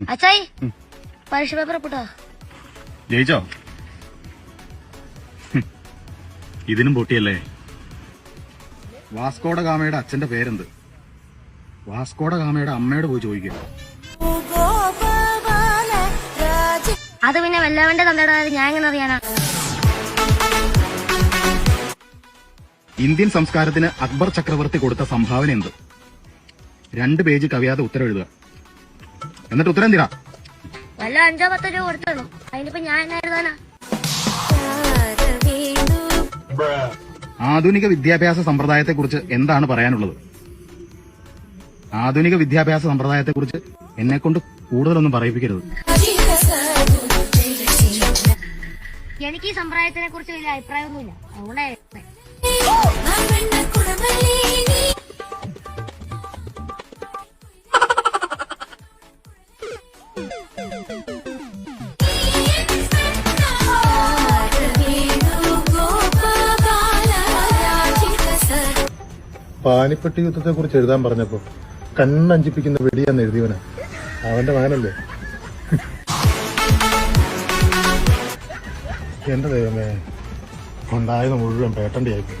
അച്ചായി പരീക്ഷ പേപ്പർ ഒപ്പിട്ടോ ജയിച്ചോ. ഇതിനും പൊട്ടിയല്ലേ? വാസ്കോഡ ഗാമയുടെ അച്ഛന്റെ പേരെന്ത്? വാസ്കോഡ ഗാമയുടെ അമ്മയോട് പോയി ചോദിക്കുക അത് പിന്നെ വല്ലവന്റെ തന്തയുടെ ഞാൻ എങ്ങനെ അറിയാനാ? ഇന്ത്യൻ സംസ്കാരത്തിന് അക്ബർ ചക്രവർത്തി കൊടുത്ത സംഭാവന എന്ത്? രണ്ട് പേജ് കവിയാതെ ഉത്തരം എഴുതുക എന്നിട്ട് ഉത്തരം തീരാ വല്ല അഞ്ചോ പത്തോ രൂപ കൊടുത്തോളും. അതിനിപ്പോ ഞാൻ ആധുനിക വിദ്യാഭ്യാസ സമ്പ്രദായത്തെക്കുറിച്ച് എന്താണ് പറയാനുള്ളത്? ആധുനിക വിദ്യാഭ്യാസ സമ്പ്രദായത്തെക്കുറിച്ച് എന്നെ കൊണ്ട് കൂടുതലൊന്നും പറയിപ്പിക്കരുത്. എനിക്ക് ഈ സമ്പ്രദായത്തിനെ കുറിച്ച് വലിയ അഭിപ്രായമൊന്നുമില്ല. അതുകൊണ്ടാ പാനിപ്പട്ടി യുദ്ധത്തെ കുറിച്ച് എഴുതാൻ പറഞ്ഞപ്പോ കണ്ണഞ്ചിപ്പിക്കുന്ന വെടിയാന്ന് എഴുതിയവനാ. അവന്റെ മകനല്ലേ? എന്റെ ദൈവമേ ഉണ്ടായത് മുഴുവൻ പേട്ടണ്ടി ആയിപ്പോയി